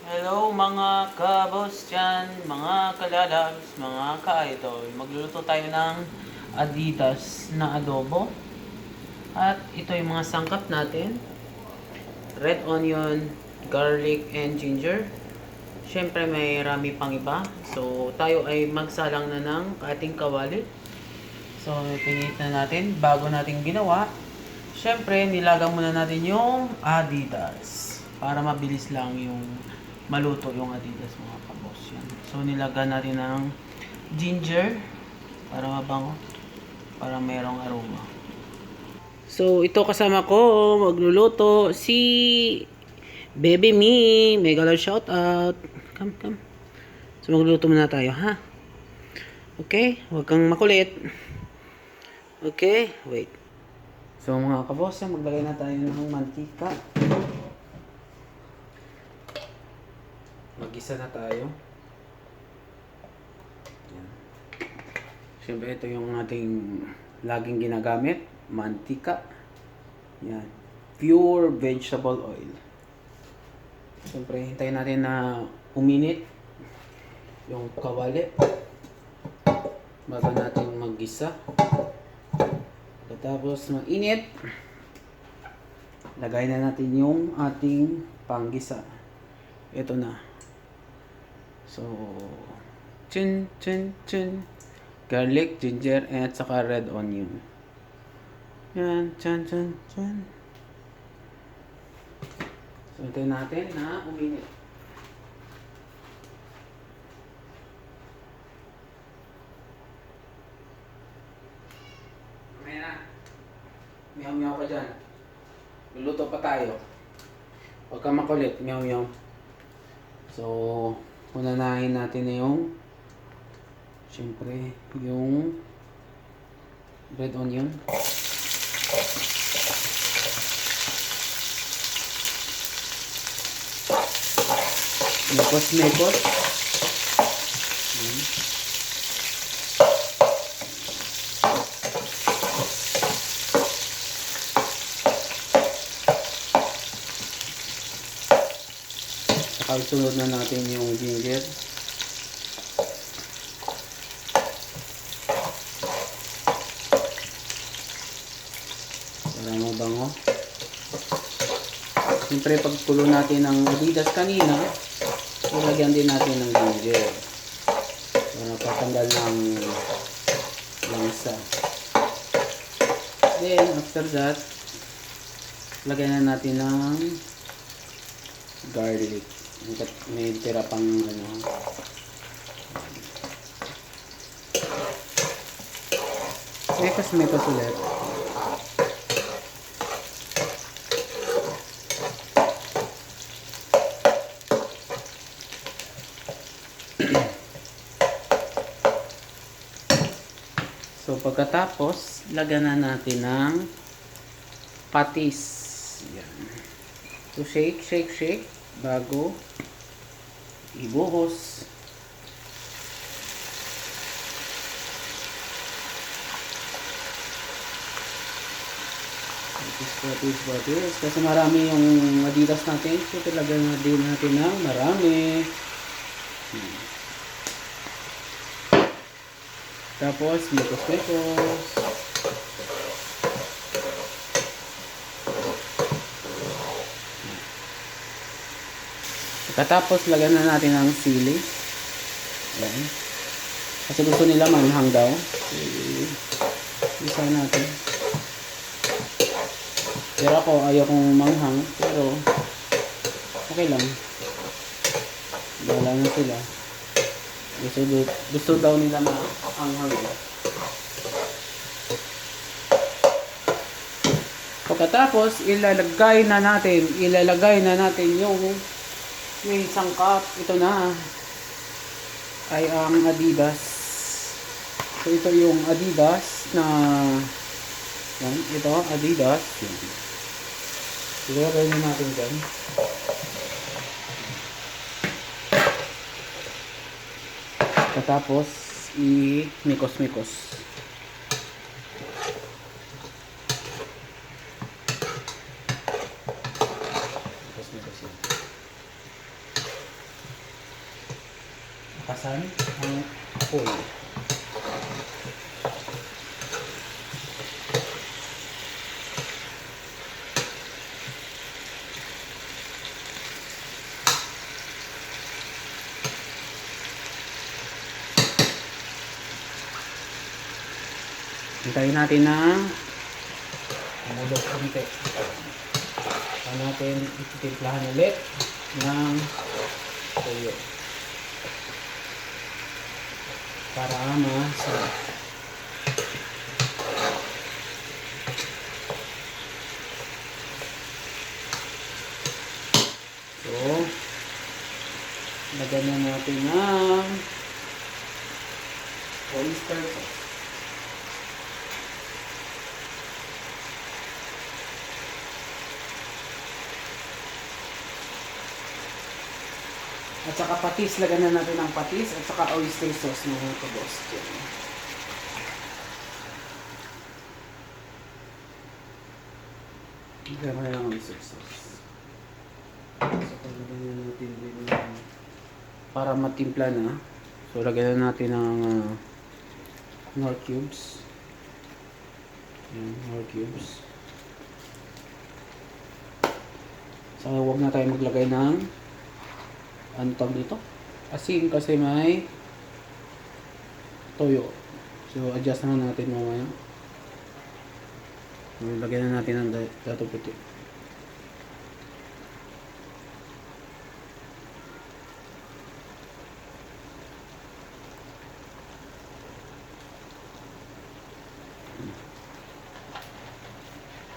Hello mga kabos dyan, mga kalalabs, mga ka-idol. Magluluto tayo ng Adidas na adobo. At ito yung mga sangkap natin. Red onion, garlic, and ginger. Siyempre may rami pang iba. So tayo ay magsalang na ng ating kawali. So ipinit na natin bago natin ginawa. Siyempre nilagang muna natin yung Adidas. Para mabilis lang yung maluto yung Adidas mga kabos. Yan. So nilagan natin ng ginger para mabango. Para mayroong aroma. So ito kasama ko magluluto si Baby Me. Mega love shout out. Come, come. So magluluto muna tayo ha. Okay? Huwag kang makulit. Okay? Wait. So mga kabos, maglagay na tayo ng mantika. Mag-isa na tayo. Yan. Siyempre, ito yung ating laging ginagamit. Mantika. Yan. Pure vegetable oil. Siyempre, hintayin natin na uminit yung kawali. Bago natin mag-gisa. Tapos mag-init. Lagay na natin yung ating panggisa. Ito na. So, chin, chin, chin. Garlic, ginger, at saka red onion. Yan, chan, chan, chan. So, ito natin na uminit. Mamaya na. Miyaw-miyaw ka dyan. Luluto pa tayo. Huwag ka makulit. Miyaw-miyaw. So, unanahin natin na yung Siyempre, yung red onion. Mekos-mekos. Yan. Saka isunod na natin yung ginger. Para mabango. Siyempre pagkulo natin ng Adidas kanina, ilagyan din natin ng ginger. Para patanggal ng langsa. Then after that, lagyan na natin ng garlic. May tira pang ano. Mekos mekos ulit. So pagkatapos, lagyan na natin ng patis. Yan. So shake, shake, shake bago ibuhos. Patis, patis, patis. Kasi marami yung adidas natin. So talagang na din natin ng marami. Hmm. Tapos, mekos-mekos. Pagkatapos, lagyan na natin ng sili. Ayan. Kasi gusto nila manghang daw. Isa natin. Pero ako, ayaw kong manghang. Pero, okay lang. Bahala na sila. Gusto, gusto daw nila maanghang. Pagkatapos, ilalagay na natin, ilalagay na natin yung yung sangkap. Ito na. Ay ang Adidas. So, ito yung Adidas na yan, ito, Adidas. Yan. Ilalagay na natin dyan. Katapos, i-mikos-mikos. Mikos-mikos yan. Pasan ang apoy. Hintayin natin na umulog konti. Saka natin ititimplahan ulit ng tuyo. Para masarap. So, lagyan na natin ng oyster sauce. At saka patis, lagyan na natin ng patis at saka oyster sauce kabos. Yan. Lagyan na ng oyster sauce. So, lagyan na natin din ng para matimpla na. So, lagyan na natin ng uh, nor cubes. Yan, nor cubes. So, huwag na tayo maglagay ng ano tawag dito? Asin kasi may toyo. So, adjust na natin mamaya. Lagyan na natin ng da- dato puti.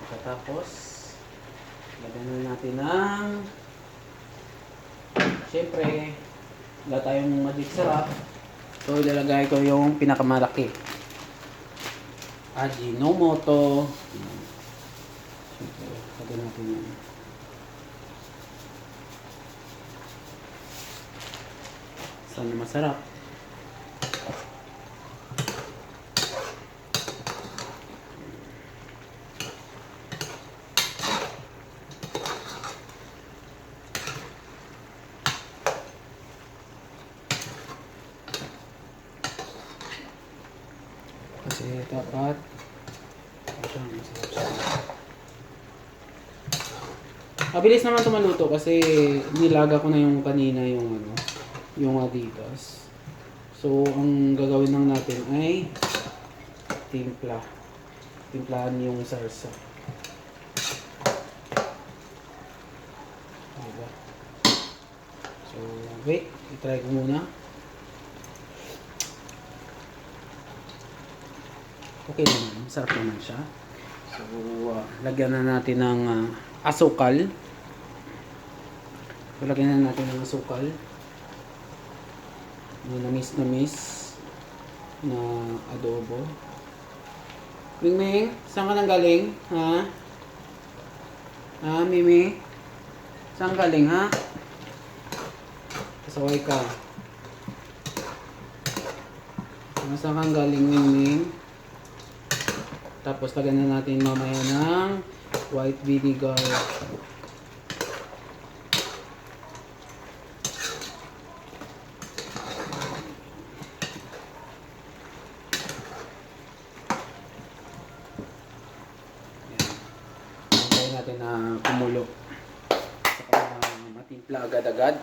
Pagkatapos, lagyan na natin ng Siyempre, wala tayong magic sarap. So, ilalagay ko yung pinakamalaki. Ajinomoto. Siyempre, lagyan natin yan. Sana masarap. Kasi dapat ito masarap siya. Mabilis naman ito maluto kasi nilaga ko na yung kanina yung ano, yung adidas. So, ang gagawin lang natin ay timpla. Timplahan yung sarsa. Diba? So, wait. I-try ko muna. Okay naman. Masarap naman siya. So, uh, lagyan na natin ng uh, asukal. So, lagyan na natin ng asukal. Namis namis na adobo. Mingming, saan ka nang galing? Ha? Ha, Mimi? Saan galing, ha? Pasaway ka. Saan kang galing, Mingming? Tapos lagyan na natin mamaya ng white vinegar. Yan. Hintayin natin na kumulo. Saka matimpla agad-agad.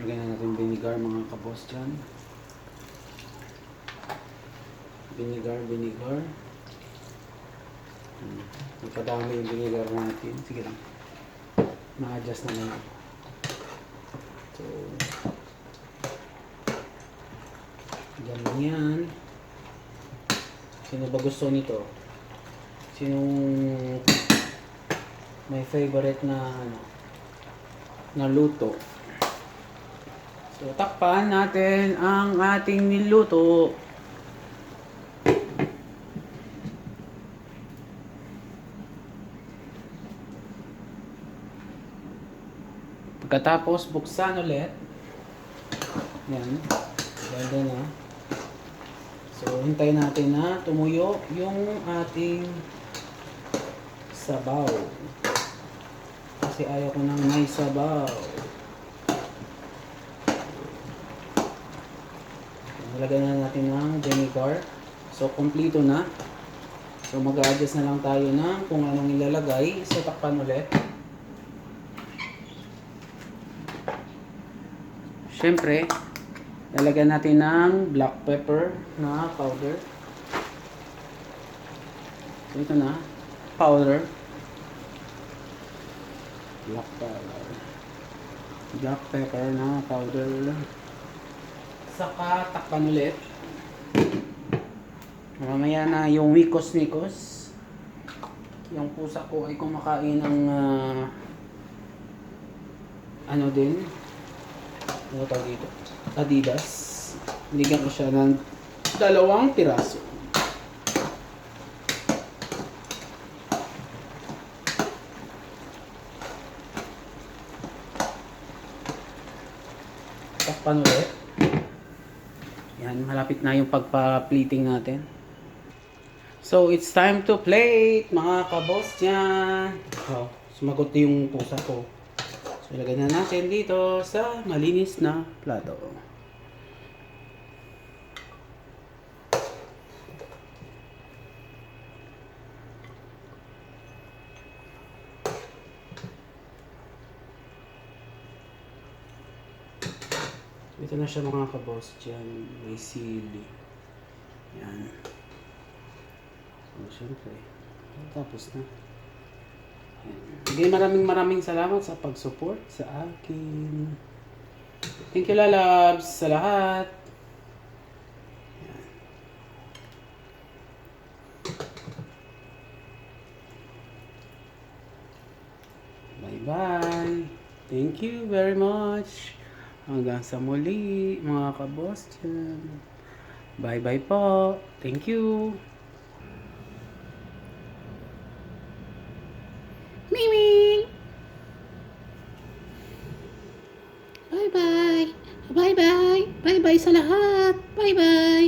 Lagyan na natin vinegar mga kabos dyan. Vinegar, vinegar. Hmm. Nagpadami yung vinegar natin. Sige lang. Ma-adjust na lang. So, ganyan. Sino ba gusto nito? Sinong may favorite na ano na luto? So, takpan natin ang ating niluto. Pagkatapos, buksan ulit. Yan. Ganda na. So, hintayin natin na tumuyo yung ating sabaw. Kasi ayaw ko nang may sabaw. Nalagyan na natin ng vinegar. So, kumplito na. So, mag-adjust na lang tayo ng kung anong ilalagay sa so, takpan ulit. Siyempre, lalagyan natin ng black pepper na powder. Ito na. Powder. Black pepper. Black pepper na powder. Saka takpan ulit. Mamaya na yung wikos-wikos. Yung pusa ko ay kumakain ng ah, ano din. Ano tawag dito? Adidas. Bigyan ko siya ng dalawang piraso. Takpan ulit. Yan, malapit na yung pagpa-plating natin. So, it's time to plate, mga kabos dyan. Oh, sumagot yung pusa ko. So, ilagay na natin dito sa malinis na plato. Ito na siya mga kabos dyan. May sili. Yan. So, syempre. Tapos na. Again, maraming maraming salamat sa pag-support sa akin. Thank you, lalabs, sa lahat. Bye-bye. Thank you very much. Hanggang sa muli, mga kabos dyan. Bye-bye po. Thank you. ይሰለሃል። ባይ ባይ